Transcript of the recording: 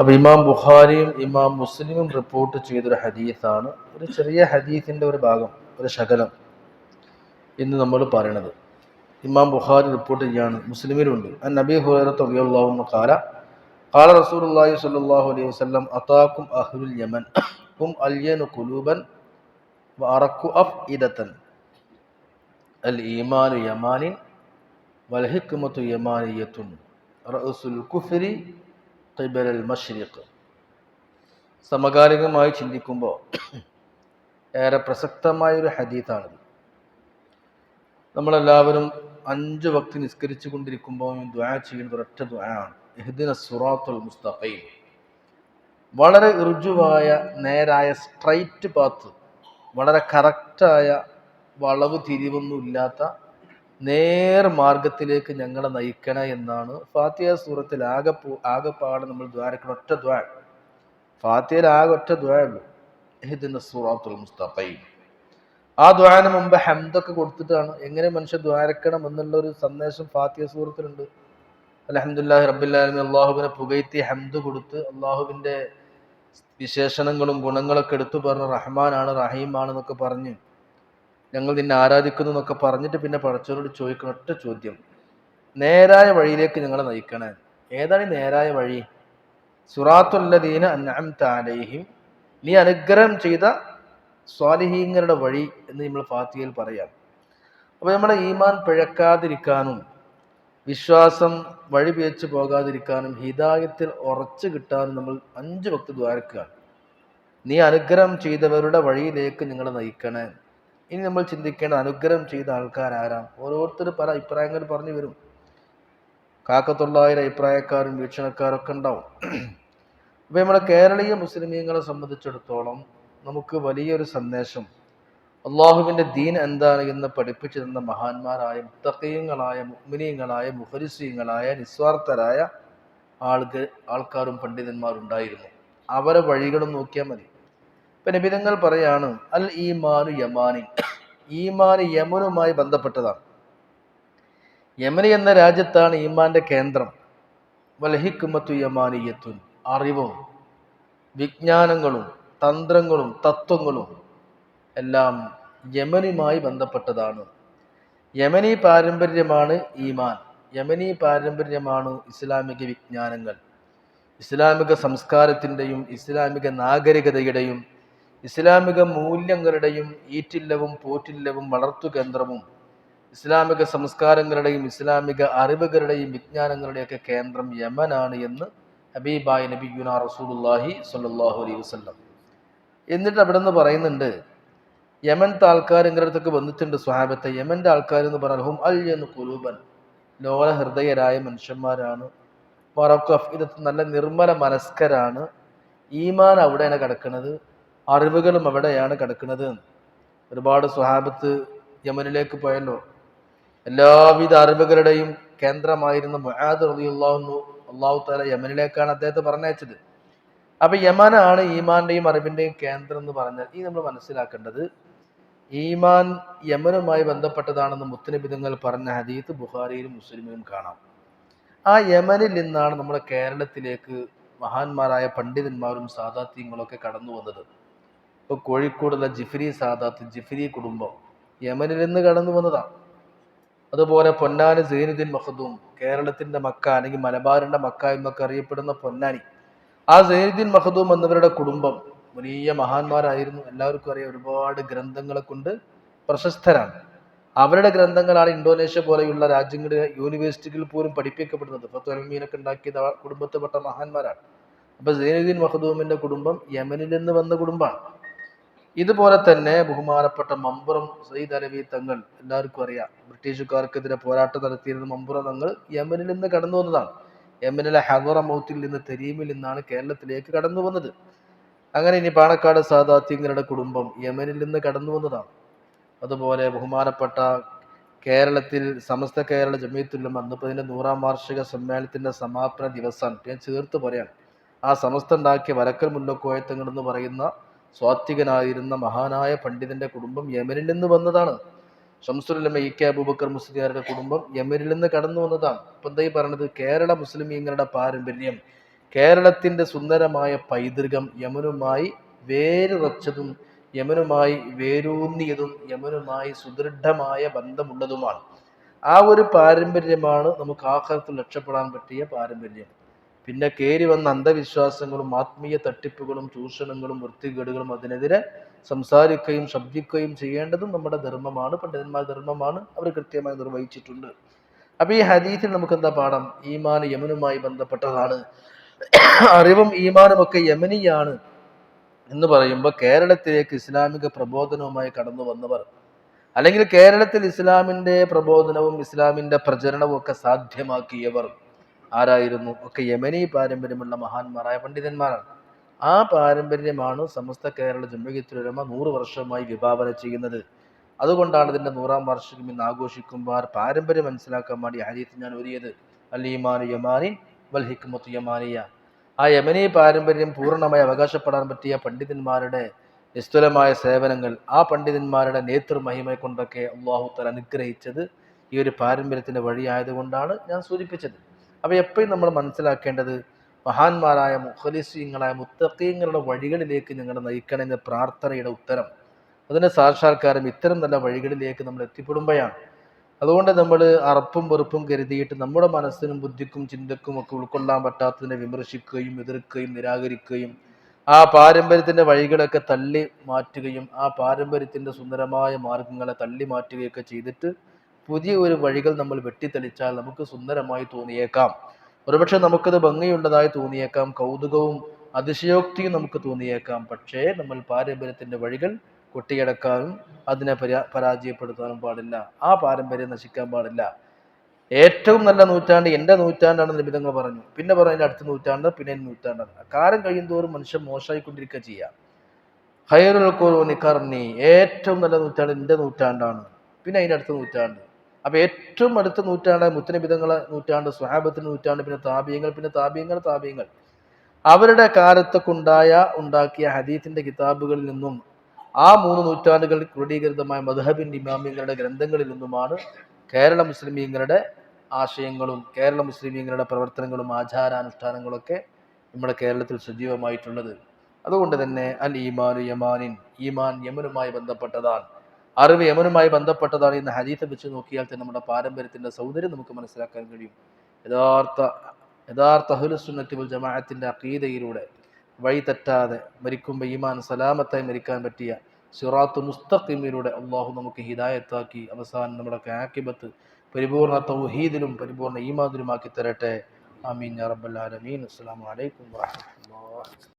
അപ്പൊ ഇമാം ബുഖാരിയും ഇമാം മുസ്ലിമും റിപ്പോർട്ട് ചെയ്തൊരു ഹദീസാണ്. ഒരു ചെറിയ ഹദീസിന്റെ ഒരു ഭാഗം ഒരു ശകലം എന്ന് നമ്മൾ പറയണത്. ഇമാം ബുഖാരി റിപ്പോർട്ട് ചെയ്യാണ് മുസ്ലിമിലുണ്ട്. നബി ഹുറൈറത്ത് കാല ഖാല റസൂലുള്ളാഹി സ്വല്ലല്ലാഹു അലൈഹി വസല്ലം അതാക്കും അഹ്ലുൽ യമൻ ഹും അൽയനു ഖുലൂബൻ വഅറഖു അഫ്ഇദതൻ. അൽ ഈമാനു യമാനിൻ വൽ യമാനിയത്തുൻ. റസുൽ റഅസുൽ കുഫ്രി മഷ്രീഖ്. സമകാലികമായി ചിന്തിക്കുമ്പോൾ ഏറെ പ്രസക്തമായ ഒരു ഹദീത്താണിത്. നമ്മളെല്ലാവരും അഞ്ച് വക്തി നിസ്കരിച്ചു കൊണ്ടിരിക്കുമ്പോൾ ദ്വാ ചെയ്യുന്നത് ഒരൊറ്റ ദ്വായാണ് എഹ്ദിന സുറാത്തുൽ മുസ്തഖീം. വളരെ ഋജുവായ നേരായ സ്ട്രൈറ്റ് പാത്ത്. വളരെ കറക്റ്റായ വളവ് തിരിവൊന്നും ഇല്ലാത്ത നേർ മാർഗത്തിലേക്ക് ഞങ്ങളെ നയിക്കണ എന്നാണ്. ഫാത്തിയ സൂറത്തിൽ ആകെ ആകെപ്പാട് നമ്മൾ ദ്വാരക്കണ ഒറ്റ ദ്വാ. ഫാത്തിയയിൽ ആകെ ഒറ്റ ദ്വാ ആ ദ്വാന മുമ്പ് ഹംദൊക്കെ കൊടുത്തിട്ടാണ്. എങ്ങനെ മനുഷ്യ ദ്വാരക്കണം എന്നുള്ള ഒരു സന്ദേശം ഫാത്തിയ സൂറത്തിലുണ്ട്. അലഹമുല്ലാഹി റബ്ബില്ലാലമി അള്ളാഹുവിനെ പുകയ്ത്തി ഹംദ് കൊടുത്ത് അള്ളാഹുവിന്റെ വിശേഷണങ്ങളും ഗുണങ്ങളൊക്കെ എടുത്തു പറഞ്ഞ് റഹ്മാനാണ് റഹീമാണ് എന്നൊക്കെ പറഞ്ഞ് ഞങ്ങൾ നിന്നെ ആരാധിക്കുന്നു എന്നൊക്കെ പറഞ്ഞിട്ട് പിന്നെ പടച്ചവരോട് ചോദിക്കുന്ന ഒറ്റ ചോദ്യം. നേരായ വഴിയിലേക്ക് ഞങ്ങളെ നയിക്കണേ. ഏതാണ് ഈ നേരായ വഴി? സുറാത്തുല്ലദീന അൻഅംത അലൈഹിം. നീ അനുഗ്രഹം ചെയ്ത സ്വാലിഹീങ്ങളുടെ വഴി എന്ന് നമ്മൾ ഫാത്തിയയിൽ പറയാം. അപ്പോൾ നമ്മുടെ ഈമാൻ പിഴക്കാതിരിക്കാനും വിശ്വാസം വഴി പിഴച്ചു പോകാതിരിക്കാനും ഹിതായത്തിൽ ഉറച്ചു കിട്ടാനും നമ്മൾ അഞ്ച് ഭക്തി ദ്വാരക്കുകയാണ് നീ അനുഗ്രഹം ചെയ്തവരുടെ വഴിയിലേക്ക് നിങ്ങളെ നയിക്കണേ. ഇനി നമ്മൾ ചിന്തിക്കേണ്ട അനുഗ്രഹം ചെയ്ത ആൾക്കാർ ആരാം ഓരോരുത്തർ പല അഭിപ്രായങ്ങൾ പറഞ്ഞു വരും. കാക്കത്തൊള്ളായിരം അഭിപ്രായക്കാരും വീക്ഷണക്കാരൊക്കെ ഉണ്ടാവും. അപ്പോൾ നമ്മുടെ കേരളീയ മുസ്ലിമീങ്ങളെ സംബന്ധിച്ചിടത്തോളം നമുക്ക് വലിയൊരു സന്ദേശം അള്ളാഹുവിന്റെ ദീൻ എന്താണ് എന്ന് പഠിപ്പിച്ചു തന്ന മഹാന്മാരായ മുത്തക്കീയങ്ങളായ മുഗ്മിനീയങ്ങളായ മുഹരിസീയങ്ങളായ നിസ്വാർത്ഥരായ ആൾക്ക് ആൾക്കാരും പണ്ഡിതന്മാരുണ്ടായിരുന്നു. അവരെ വഴികളും നോക്കിയാൽ മതി. ഇപ്പൊ നിബിധങ്ങൾ പറയാണ് അൽ ഈമാനു യമാനി. ഈമാന് യമനുമായി ബന്ധപ്പെട്ടതാണ്. യമനി എന്ന രാജ്യത്താണ് ഈമാന്റെ കേന്ദ്രം. വലഹിക്കുമത്തു യമാനിയത്തുൻ അറിവും വിജ്ഞാനങ്ങളും തന്ത്രങ്ങളും തത്വങ്ങളും എല്ലാം യമനുമായി ബന്ധപ്പെട്ടതാണ്. യമനി പാരമ്പര്യമാണ് ഈമാൻ. യമനി പാരമ്പര്യമാണ് ഇസ്ലാമിക വിജ്ഞാനങ്ങൾ. ഇസ്ലാമിക സംസ്കാരത്തിന്റെയും ഇസ്ലാമിക നാഗരികതയുടെയും ഇസ്ലാമിക മൂല്യങ്ങളുടെയും ഈറ്റില്ലവും പോറ്റില്ലവും വളർത്തു കേന്ദ്രവും ഇസ്ലാമിക സംസ്കാരങ്ങളുടെയും ഇസ്ലാമിക അറിവുകളുടെയും വിജ്ഞാനങ്ങളുടെയൊക്കെ കേന്ദ്രം യമനാണ് എന്ന് ഹബീബായ് നബിയുന റസൂലുല്ലാഹി സല്ലാഹു അലൈഹി വസ്ലം എന്നിട്ട് അവിടെ നിന്ന് പറയുന്നുണ്ട് യമൻത്തെ ആൾക്കാർ ഇങ്ങനെ അടുത്തൊക്കെ വന്നിട്ടുണ്ട് സ്വഹാബത്തെ. യമന്റെ ആൾക്കാർ എന്ന് പറഞ്ഞാൽ ഹും അൽ എന്ന് കുലൂബൻ. ലോല ഹൃദയരായ മനുഷ്യന്മാരാണ്. വറക്കഫ് ഇതൊക്കെ നല്ല നിർമ്മല മനസ്കരാണ്. ഈമാൻ അവിടെയാണ് കിടക്കുന്നത്. അറിവുകളും അവിടെയാണ് കിടക്കുന്നത്. ഒരുപാട് സ്വഹാബത്ത് യമനിലേക്ക് പോയല്ലോ. എല്ലാവിധ അറിവുകളുടെയും കേന്ദ്രമായിരുന്ന മുആദ് റളിയല്ലാഹു അള്ളാഹു താല യമനിലേക്കാണ് അദ്ദേഹത്തെ പറഞ്ഞയച്ചത്. അപ്പൊ യമനാണ് ഈമാന്റെയും അറിവിന്റെയും കേന്ദ്രം എന്ന് പറഞ്ഞാൽ ഈ നമ്മൾ മനസ്സിലാക്കേണ്ടത്. ഈമാൻ യമനുമായി ബന്ധപ്പെട്ടതാണെന്ന് മുത്തനബിതങ്ങൾ പറഞ്ഞ ഹദീത്ത് ബുഹാരിയിലും മുസ്ലിമിലും കാണാം. ആ യമനിൽ നിന്നാണ് നമ്മുടെ കേരളത്തിലേക്ക് മഹാന്മാരായ പണ്ഡിതന്മാരും സാദാത്യങ്ങളൊക്കെ കടന്നു വന്നത് ഇപ്പൊ കോഴിക്കോടുള്ള ജിഫ്രി സാദാത്ത് ജിഫ്രി കുടുംബം യമനിൽ നിന്ന് കടന്നു വന്നതാണ്. അതുപോലെ പൊന്നാനി സൈനുദ്ദീൻ മഹദൂം കേരളത്തിന്റെ മക്ക അല്ലെങ്കിൽ മലബാറിന്റെ മക്ക എന്നൊക്കെ അറിയപ്പെടുന്ന പൊന്നാനി. ആ സൈനുദ്ദീൻ മഹദൂം എന്നിവരുടെ കുടുംബം വലിയ മഹാന്മാരായിരുന്നു. എല്ലാവർക്കും അറിയാം ഒരുപാട് ഗ്രന്ഥങ്ങളെ കൊണ്ട് പ്രശസ്തരാണ്. അവരുടെ ഗ്രന്ഥങ്ങളാണ് ഇന്തോനേഷ്യ പോലെയുള്ള രാജ്യങ്ങളുടെ യൂണിവേഴ്സിറ്റികളിൽ പോലും പഠിപ്പിക്കപ്പെടുന്നത്. ഫത്തുൽമീനൊക്കെ ഉണ്ടാക്കിയത് കുടുംബത്തിൽപ്പെട്ട മഹാന്മാരാണ്. അപ്പൊ സൈനുദ്ദീൻ മഖദൂമിന്റെ കുടുംബം യമനിൽ നിന്ന് വന്ന കുടുംബമാണ്. ഇതുപോലെ തന്നെ ബഹുമാനപ്പെട്ട മമ്പുറം സയ്യിദ് അലവി തങ്ങൾ എല്ലാവർക്കും അറിയാം. ബ്രിട്ടീഷുകാർക്കെതിരെ പോരാട്ടം നടത്തിയിരുന്ന മമ്പുറം തങ്ങൾ യമനിൽ നിന്ന് കടന്നു വന്നതാണ്. യമനിലെ ഹദറ മൗത്തിൽ നിന്ന് തെരീമിൽ നിന്നാണ് കേരളത്തിലേക്ക് കടന്നു വന്നത്. അങ്ങനെ ഇനി പാണക്കാട് സാദാത്യങ്ങളുടെ കുടുംബം യമനിൽ നിന്ന് കടന്നു വന്നതാണ്. അതുപോലെ ബഹുമാനപ്പെട്ട കേരളത്തിൽ സമസ്ത കേരള ജമീത്തുല്ലം അന്നിപ്പോൾ ഇതിന്റെ നൂറാം വാർഷിക സമ്മേളനത്തിന്റെ സമാപന ദിവസമാണ് ഞാൻ ചേർത്ത് പറയാണ്. ആ സമസ്ത ഉണ്ടാക്കിയ വരക്കൽ മുല്ലക്കോയത്തങ്ങൾ എന്ന് പറയുന്ന സ്വാത്വികനായിരുന്ന മഹാനായ പണ്ഡിതന്റെ കുടുംബം യമനിൽ നിന്ന് വന്നതാണ്. ഷംസുലമ അബൂബക്കർ മുസ്ലിയാരുടെ കുടുംബം യമനിൽ നിന്ന് കടന്നു വന്നതാണ്. ഇപ്പൊ എന്താ ഈ പറയണത്? കേരള മുസ്ലിമീങ്ങളുടെ പാരമ്പര്യം കേരളത്തിന്റെ സുന്ദരമായ പൈതൃകം യമനുമായി വേരുറച്ചതും യമനുമായി വേരൂന്നിയതും യമനുമായി സുദൃഢമായ ബന്ധമുള്ളതുമാണ്. ആ ഒരു പാരമ്പര്യമാണ് നമുക്ക് ആഹാരത്തിൽ രക്ഷപ്പെടാൻ പറ്റിയ പാരമ്പര്യം. പിന്നെ കയറി വന്ന അന്ധവിശ്വാസങ്ങളും ആത്മീയ തട്ടിപ്പുകളും ചൂഷണങ്ങളും വൃത്തികേടുകളും അതിനെതിരെ സംസാരിക്കുകയും ശബ്ദിക്കുകയും ചെയ്യേണ്ടതും നമ്മുടെ ധർമ്മമാണ് പണ്ഡിതന്മാർ ധർമ്മമാണ് അവർ കൃത്യമായി നിർവഹിച്ചിട്ടുണ്ട്. അപ്പൊ ഈ ഹദീസിൽ നമുക്ക് എന്താ പാഠം? ഈമാൻ യമനുമായി ബന്ധപ്പെട്ടതാണ്. അറിവും ഈമാനും ഒക്കെ യമനിയാണ് എന്ന് പറയുമ്പോൾ കേരളത്തിലേക്ക് ഇസ്ലാമിക പ്രബോധനവുമായി കടന്നു വന്നവർ അല്ലെങ്കിൽ കേരളത്തിൽ ഇസ്ലാമിന്റെ പ്രബോധനവും ഇസ്ലാമിന്റെ പ്രചരണവും ഒക്കെ സാധ്യമാക്കിയവർ ആരായിരുന്നു? ഒക്കെ യമനി പാരമ്പര്യമുള്ള മഹാന്മാരായ പണ്ഡിതന്മാരാണ്. ആ പാരമ്പര്യമാണ് സമസ്ത കേരള ജമ്മിയത്തുലമ നൂറ് വർഷമായി വിഭാവന ചെയ്യുന്നത്. അതുകൊണ്ടാണ് ഇതിന്റെ നൂറാം വാർഷികം ഇന്ന് ആഘോഷിക്കുമ്പോൾ പാരമ്പര്യം മനസ്സിലാക്കാൻ വേണ്ടി ഹരീത്ത് ഞാൻ ഒരുങ്ങിയത്. അലീമാനു യമാനി വൽ ഹിക്മത്ത് യമാനിയ. ആ യമനി പാരമ്പര്യം പൂർണമായി അവകാശപ്പെടാൻ പറ്റിയ പണ്ഡിതന്മാരുടെ നിസ്തുലമായ സേവനങ്ങൾ ആ പണ്ഡിതന്മാരുടെ നേതൃമഹിമയെ കൊണ്ടൊക്കെ അള്ളാഹു തല അനുഗ്രഹിച്ചത് ഈ ഒരു പാരമ്പര്യത്തിന്റെ വഴിയായതുകൊണ്ടാണ് ഞാൻ സൂചിപ്പിച്ചത്. അപ്പോൾ എപ്പോഴും നമ്മൾ മനസ്സിലാക്കേണ്ടത് മഹാന്മാരായ മുഖലിസ്യങ്ങളായ മുത്തക്കീങ്ങളുടെ വഴികളിലേക്ക് ഞങ്ങളെ നയിക്കണമെന്ന പ്രാർത്ഥനയുടെ ഉത്തരം. അതിന്റെ സാക്ഷാത്കാരം ഇത്തരം നല്ല വഴികളിലേക്ക് നമ്മൾ എത്തിപ്പെടുമ്പോഴാണ്. അതുകൊണ്ട് നമ്മൾ അറപ്പും വെറുപ്പും കരുതിയിട്ട് നമ്മുടെ മനസ്സിനും ബുദ്ധിക്കും ചിന്തക്കും ഒക്കെ ഉൾക്കൊള്ളാൻ പറ്റാത്തതിനെ വിമർശിക്കുകയും എതിർക്കുകയും നിരാകരിക്കുകയും ആ പാരമ്പര്യത്തിന്റെ വഴികളൊക്കെ തള്ളി മാറ്റുകയും ആ പാരമ്പര്യത്തിന്റെ സുന്ദരമായ മാർഗങ്ങളെ തള്ളി മാറ്റുകയൊക്കെ ചെയ്തിട്ട് പുതിയ ഒരു വഴികൾ നമ്മൾ വെട്ടിത്തെളിച്ചാൽ നമുക്ക് സുന്ദരമായി തോന്നിയേക്കാം. ഒരുപക്ഷെ നമുക്കത് ഭംഗിയുള്ളതായി തോന്നിയേക്കാം കൗതുകവും അതിശയോക്തിയും നമുക്ക് തോന്നിയേക്കാം. പക്ഷേ നമ്മൾ പാരമ്പര്യത്തിന്റെ വഴികൾ കൊട്ടിയടക്കാനും അതിനെ പരാ പരാജയപ്പെടുത്താനും പാടില്ല. ആ പാരമ്പര്യം നശിക്കാൻ പാടില്ല. ഏറ്റവും നല്ല നൂറ്റാണ്ട് എന്റെ നൂറ്റാണ്ടാണെന്ന് നിബിധങ്ങൾ പറഞ്ഞു. പിന്നെ പറഞ്ഞു എന്റെ അടുത്ത നൂറ്റാണ്ട് പിന്നെ എന്റെ നൂറ്റാണ്ടാണ്. കാലം കഴിയുന്തോറും മനുഷ്യൻ മോശമായിക്കൊണ്ടിരിക്കുക ചെയ്യുക ഹൈറുൽ നിക്കർണി ഏറ്റവും നല്ല നൂറ്റാണ്ട് എന്റെ നൂറ്റാണ്ടാണ്. പിന്നെ അതിന്റെ അടുത്ത നൂറ്റാണ്ട്. അപ്പൊ ഏറ്റവും അടുത്ത നൂറ്റാണ്ട് മുത്തനബിതങ്ങളെ നൂറ്റാണ്ട് സ്വഹാബത്തിന് നൂറ്റാണ്ട് പിന്നെ താപീയങ്ങൾ പിന്നെ താപീയങ്ങൾ താപീയങ്ങൾ. അവരുടെ കാലത്തൊക്കെ ഉണ്ടായ ഉണ്ടാക്കിയ ഹദീത്തിന്റെ കിതാബുകളിൽ നിന്നും ആ മൂന്ന് നൂറ്റാണ്ടുകൾ ക്രോഡീകൃതമായ മധുഹബിൻ ഇമാമിയങ്ങളുടെ ഗ്രന്ഥങ്ങളിൽ നിന്നുമാണ് കേരള മുസ്ലിമീങ്ങളുടെ ആശയങ്ങളും കേരള മുസ്ലിമീങ്ങളുടെ പ്രവർത്തനങ്ങളും ആചാരാനുഷ്ഠാനങ്ങളൊക്കെ നമ്മുടെ കേരളത്തിൽ സജീവമായിട്ടുള്ളത്. അതുകൊണ്ട് തന്നെ അൽ ഈമാനു യമാനിൻ ഈമാൻ യമനുമായി ബന്ധപ്പെട്ടതാണ്. അറിവ് യമനുമായി ബന്ധപ്പെട്ടതാണ് ഇന്ന് ഹദീത്ത് വെച്ച് നോക്കിയാൽ തന്നെ നമ്മുടെ പാരമ്പര്യത്തിന്റെ സൗന്ദര്യം നമുക്ക് മനസ്സിലാക്കാൻ കഴിയും. യഥാർത്ഥ യഥാർത്ഥ ജമാഅത്തിന്റെ അഖീദയിലൂടെ വഴി തെറ്റാതെ മരിക്കുമ്പോൾ ഈമാൻ സലാമത്തായി മരിക്കാൻ പറ്റിയ സിറാത്തു മുസ്തഖിമിലൂടെ അള്ളാഹു നമുക്ക് ഹിദായത്താക്കി അവസാനം നമ്മുടെ ആക്കിബത്ത് പരിപൂർണ തൗഹീദിലും പരിപൂർണ ഈമാദിലുമാക്കി തരട്ടെ. ആമീൻ റബ്ബൽ ആലമീൻ. അസ്സലാമു അലൈക്കും വറഹ്മത്തുള്ളാഹി